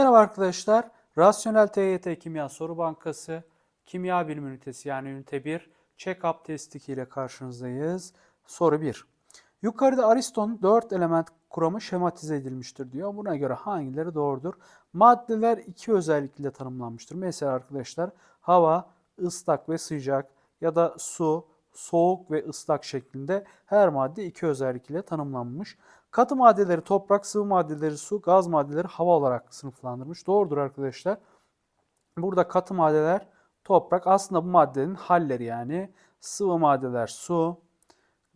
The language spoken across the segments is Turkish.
arkadaşlar. Rasyonel TYT Kimya Soru Bankası Kimya Bilim Ünitesi yani Ünite 1 Check-up testi ile karşınızdayız. Soru 1. Yukarıda Aristo'nun 4 element kuramı şematize edilmiştir diyor. Buna göre hangileri doğrudur? Maddeler iki özellikle tanımlanmıştır. Mesela arkadaşlar hava, ıslak ve sıcak ya da su, soğuk ve ıslak şeklinde her madde iki özellikle tanımlanmış. Katı maddeleri toprak, sıvı maddeleri su, gaz maddeleri hava olarak sınıflandırmış. Doğrudur arkadaşlar. Burada katı maddeler toprak aslında bu maddenin halleri yani sıvı maddeler su,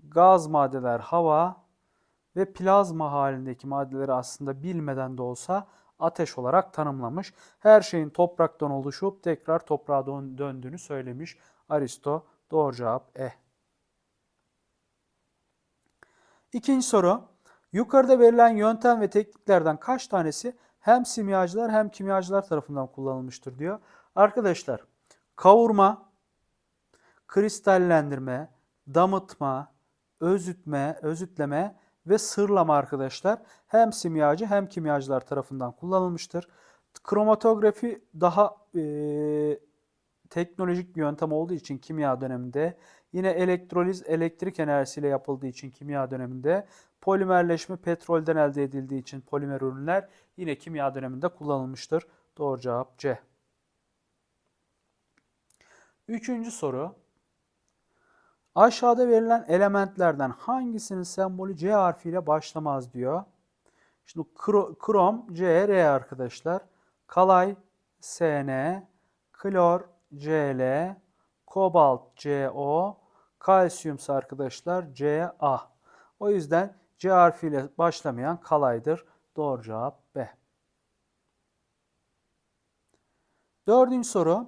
gaz maddeler hava ve plazma halindeki maddeleri aslında bilmeden de olsa ateş olarak tanımlamış. Her şeyin topraktan oluşup tekrar toprağa dön- döndüğünü söylemiş Aristo. Doğru cevap E. İkinci soru. Yukarıda verilen yöntem ve tekniklerden kaç tanesi hem simyacılar hem kimyacılar tarafından kullanılmıştır diyor. Arkadaşlar kavurma, kristallendirme, damıtma, özütme, özütleme ve sırlama arkadaşlar hem simyacı hem kimyacılar tarafından kullanılmıştır. Kromatografi daha eee, teknolojik bir yöntem olduğu için kimya döneminde yine elektroliz elektrik enerjisiyle yapıldığı için kimya döneminde polimerleşme petrolden elde edildiği için polimer ürünler yine kimya döneminde kullanılmıştır. Doğru cevap C. Üçüncü soru. Aşağıda verilen elementlerden hangisinin sembolü C harfiyle başlamaz diyor. Şimdi kro- krom Cr arkadaşlar. Kalay Sn, klor Cl, kobalt Co, kalsiyumsa arkadaşlar Ca. O yüzden C harfiyle başlamayan kalaydır. Doğru cevap B. Dördüncü soru.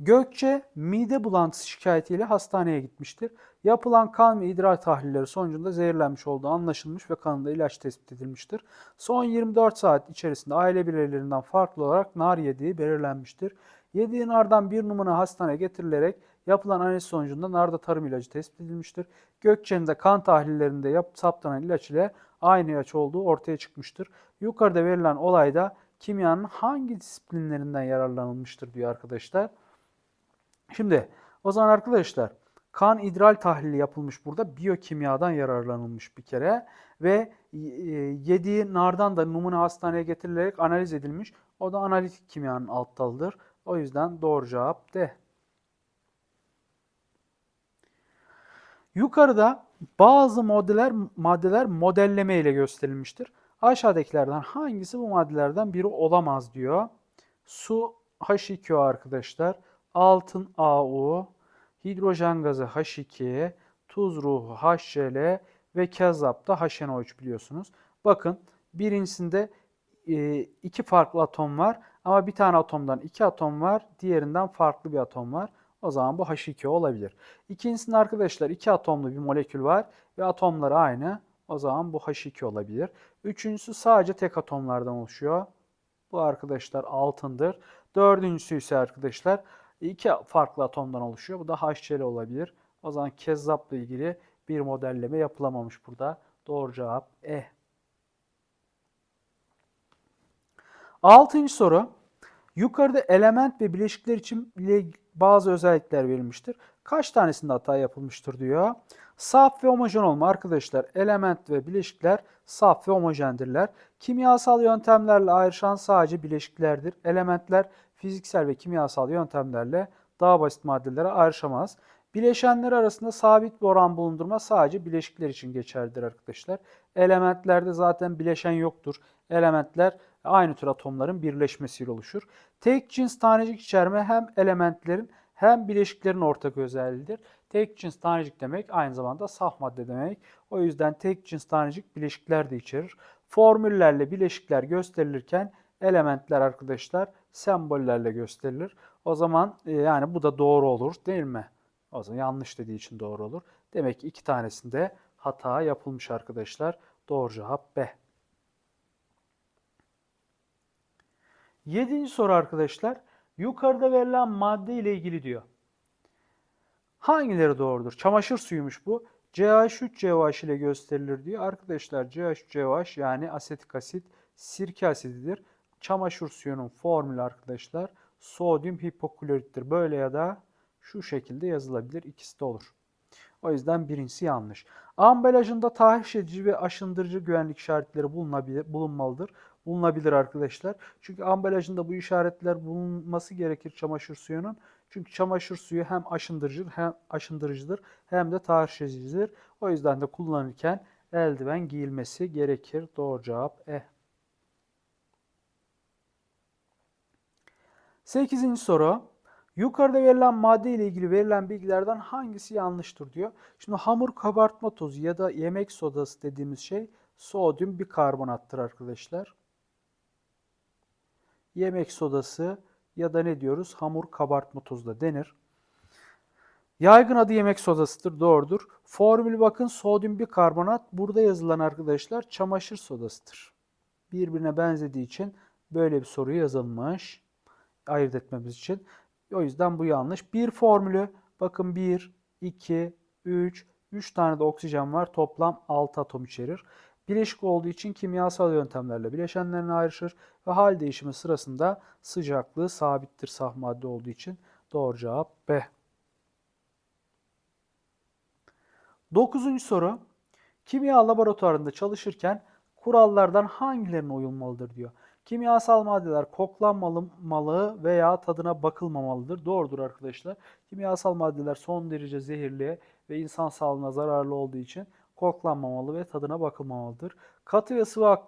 Gökçe mide bulantısı şikayetiyle hastaneye gitmiştir. Yapılan kan ve idrar tahlilleri sonucunda zehirlenmiş olduğu anlaşılmış ve kanında ilaç tespit edilmiştir. Son 24 saat içerisinde aile bireylerinden farklı olarak nar yediği belirlenmiştir. Yediği nardan bir numara hastaneye getirilerek yapılan analiz sonucunda narda tarım ilacı tespit edilmiştir. Gökçe'nin de kan tahlillerinde yap, saptanan ilaç ile aynı ilaç olduğu ortaya çıkmıştır. Yukarıda verilen olayda kimyanın hangi disiplinlerinden yararlanılmıştır diyor arkadaşlar. Şimdi o zaman arkadaşlar kan idral tahlili yapılmış burada biyokimyadan yararlanılmış bir kere ve e, yediği nardan da numune hastaneye getirilerek analiz edilmiş. O da analitik kimyanın alt dalıdır. O yüzden doğru cevap D. Yukarıda bazı maddeler maddeler modelleme ile gösterilmiştir. Aşağıdakilerden hangisi bu maddelerden biri olamaz diyor. Su H2O arkadaşlar altın AU, hidrojen gazı H2, tuz ruhu HCl ve kezap da HNO3 biliyorsunuz. Bakın birincisinde e, iki farklı atom var ama bir tane atomdan iki atom var, diğerinden farklı bir atom var. O zaman bu H2O olabilir. İkincisinde arkadaşlar iki atomlu bir molekül var ve atomları aynı. O zaman bu H2 olabilir. Üçüncüsü sadece tek atomlardan oluşuyor. Bu arkadaşlar altındır. Dördüncüsü ise arkadaşlar iki farklı atomdan oluşuyor. Bu da HCl olabilir. O zaman kezzapla ilgili bir modelleme yapılamamış burada. Doğru cevap E. Altıncı soru. Yukarıda element ve bileşikler için bazı özellikler verilmiştir. Kaç tanesinde hata yapılmıştır diyor. Saf ve homojen olma arkadaşlar. Element ve bileşikler saf ve homojendirler. Kimyasal yöntemlerle ayrışan sadece bileşiklerdir. Elementler fiziksel ve kimyasal yöntemlerle daha basit maddelere ayrışamaz. Bileşenler arasında sabit bir oran bulundurma sadece bileşikler için geçerlidir arkadaşlar. Elementlerde zaten bileşen yoktur. Elementler aynı tür atomların birleşmesiyle oluşur. Tek cins tanecik içerme hem elementlerin hem bileşiklerin ortak özelliğidir. Tek cins tanecik demek aynı zamanda saf madde demek. O yüzden tek cins tanecik bileşikler de içerir. Formüllerle bileşikler gösterilirken elementler arkadaşlar sembollerle gösterilir. O zaman e, yani bu da doğru olur değil mi? O zaman yanlış dediği için doğru olur. Demek ki iki tanesinde hata yapılmış arkadaşlar. Doğru cevap B. Yedinci soru arkadaşlar. Yukarıda verilen madde ile ilgili diyor. Hangileri doğrudur? Çamaşır suyumuş bu. CH3COH ile gösterilir diyor. Arkadaşlar CH3COH yani asetik asit sirke asididir. çamaşır suyunun formülü arkadaşlar sodyum hipoklorittir. Böyle ya da şu şekilde yazılabilir. İkisi de olur. O yüzden birincisi yanlış. Ambalajında tahriş edici ve aşındırıcı güvenlik işaretleri bulunabilir, bulunmalıdır. Bulunabilir arkadaşlar. Çünkü ambalajında bu işaretler bulunması gerekir çamaşır suyunun. Çünkü çamaşır suyu hem aşındırıcıdır hem aşındırıcıdır hem de tahriş edicidir. O yüzden de kullanırken eldiven giyilmesi gerekir. Doğru cevap E. 8. soru. Yukarıda verilen madde ile ilgili verilen bilgilerden hangisi yanlıştır diyor. Şimdi hamur kabartma tozu ya da yemek sodası dediğimiz şey sodyum bikarbonattır arkadaşlar. Yemek sodası ya da ne diyoruz? Hamur kabartma tozu da denir. Yaygın adı yemek sodasıdır. Doğrudur. Formül bakın sodyum bikarbonat. Burada yazılan arkadaşlar çamaşır sodasıdır. Birbirine benzediği için böyle bir soru yazılmış. Ayırt etmemiz için. O yüzden bu yanlış. Bir formülü bakın 1, 2, 3, 3 tane de oksijen var. Toplam 6 atom içerir. Bileşik olduğu için kimyasal yöntemlerle bileşenlerine ayrışır ve hal değişimi sırasında sıcaklığı sabittir saf madde olduğu için. Doğru cevap B. Dokuzuncu soru. Kimya laboratuvarında çalışırken kurallardan hangilerine uyulmalıdır diyor. Kimyasal maddeler koklanmamalı veya tadına bakılmamalıdır. Doğrudur arkadaşlar. Kimyasal maddeler son derece zehirli ve insan sağlığına zararlı olduğu için koklanmamalı ve tadına bakılmamalıdır. Katı ve sıvı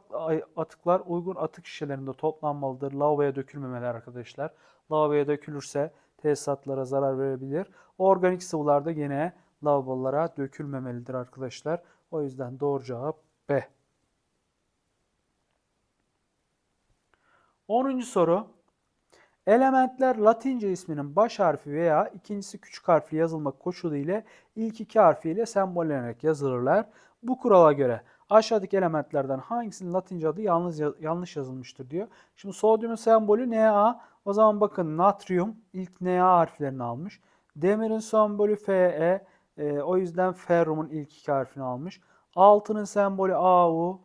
atıklar uygun atık şişelerinde toplanmalıdır. Lavaboya dökülmemeler arkadaşlar. Lavaboya dökülürse tesisatlara zarar verebilir. Organik sıvılar da yine lavabolara dökülmemelidir arkadaşlar. O yüzden doğru cevap B. 10. soru. Elementler Latince isminin baş harfi veya ikincisi küçük harfli yazılmak koşulu ile ilk iki harfiyle sembollenerek yazılırlar. Bu kurala göre aşağıdaki elementlerden hangisinin Latince adı yalnız yanlış yazılmıştır diyor. Şimdi sodyumun sembolü Na. O zaman bakın natrium ilk Na harflerini almış. Demirin sembolü Fe. E, o yüzden ferrumun ilk iki harfini almış. Altının sembolü Au.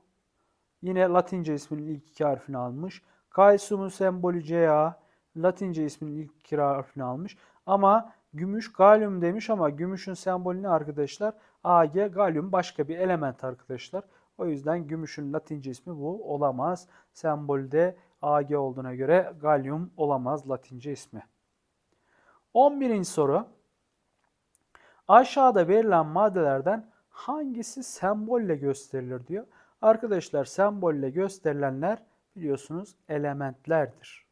Yine Latince isminin ilk iki harfini almış. Kalsiyumun sembolü Ca. Latince isminin ilk iki harfini almış. Ama gümüş galyum demiş ama gümüşün sembolü ne arkadaşlar? Ag. Galyum başka bir element arkadaşlar. O yüzden gümüşün Latince ismi bu olamaz. Sembolde Ag olduğuna göre galyum olamaz Latince ismi. 11. soru. Aşağıda verilen maddelerden hangisi sembolle gösterilir diyor. Arkadaşlar sembolle gösterilenler biliyorsunuz elementlerdir.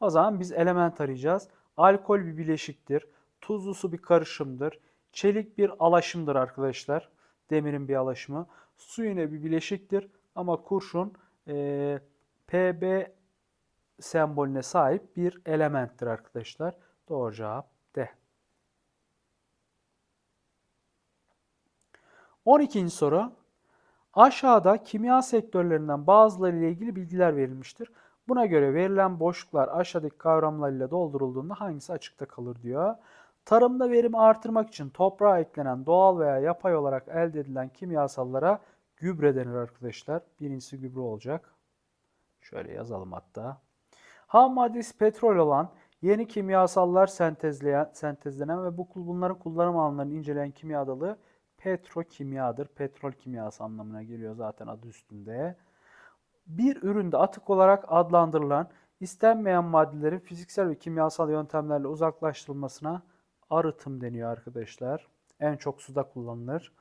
O zaman biz element arayacağız. Alkol bir bileşiktir. Tuzlu su bir karışımdır. Çelik bir alaşımdır arkadaşlar. Demirin bir alaşımı. Su yine bir bileşiktir. Ama kurşun e, Pb sembolüne sahip bir elementtir arkadaşlar. Doğru cevap D. 12. soru. Aşağıda kimya sektörlerinden bazıları ile ilgili bilgiler verilmiştir. Buna göre verilen boşluklar aşağıdaki kavramlar ile doldurulduğunda hangisi açıkta kalır diyor. Tarımda verimi artırmak için toprağa eklenen doğal veya yapay olarak elde edilen kimyasallara gübre denir arkadaşlar. Birincisi gübre olacak. Şöyle yazalım hatta. Ham maddesi petrol olan yeni kimyasallar sentezleyen, sentezlenen ve bu bunların kullanım alanlarını inceleyen kimya dalı petrokimyadır. Petrol kimyası anlamına geliyor zaten adı üstünde. Bir üründe atık olarak adlandırılan istenmeyen maddelerin fiziksel ve kimyasal yöntemlerle uzaklaştırılmasına arıtım deniyor arkadaşlar. En çok suda kullanılır.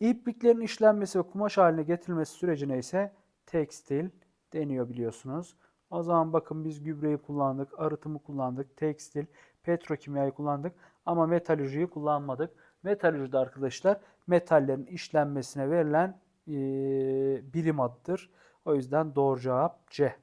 İpliklerin işlenmesi ve kumaş haline getirilmesi sürecine ise tekstil deniyor biliyorsunuz. O zaman bakın biz gübreyi kullandık, arıtımı kullandık, tekstil, petrokimyayı kullandık ama metalürjiyi kullanmadık. Metalürjide arkadaşlar metallerin işlenmesine verilen e, birim adıdır. O yüzden doğru cevap C.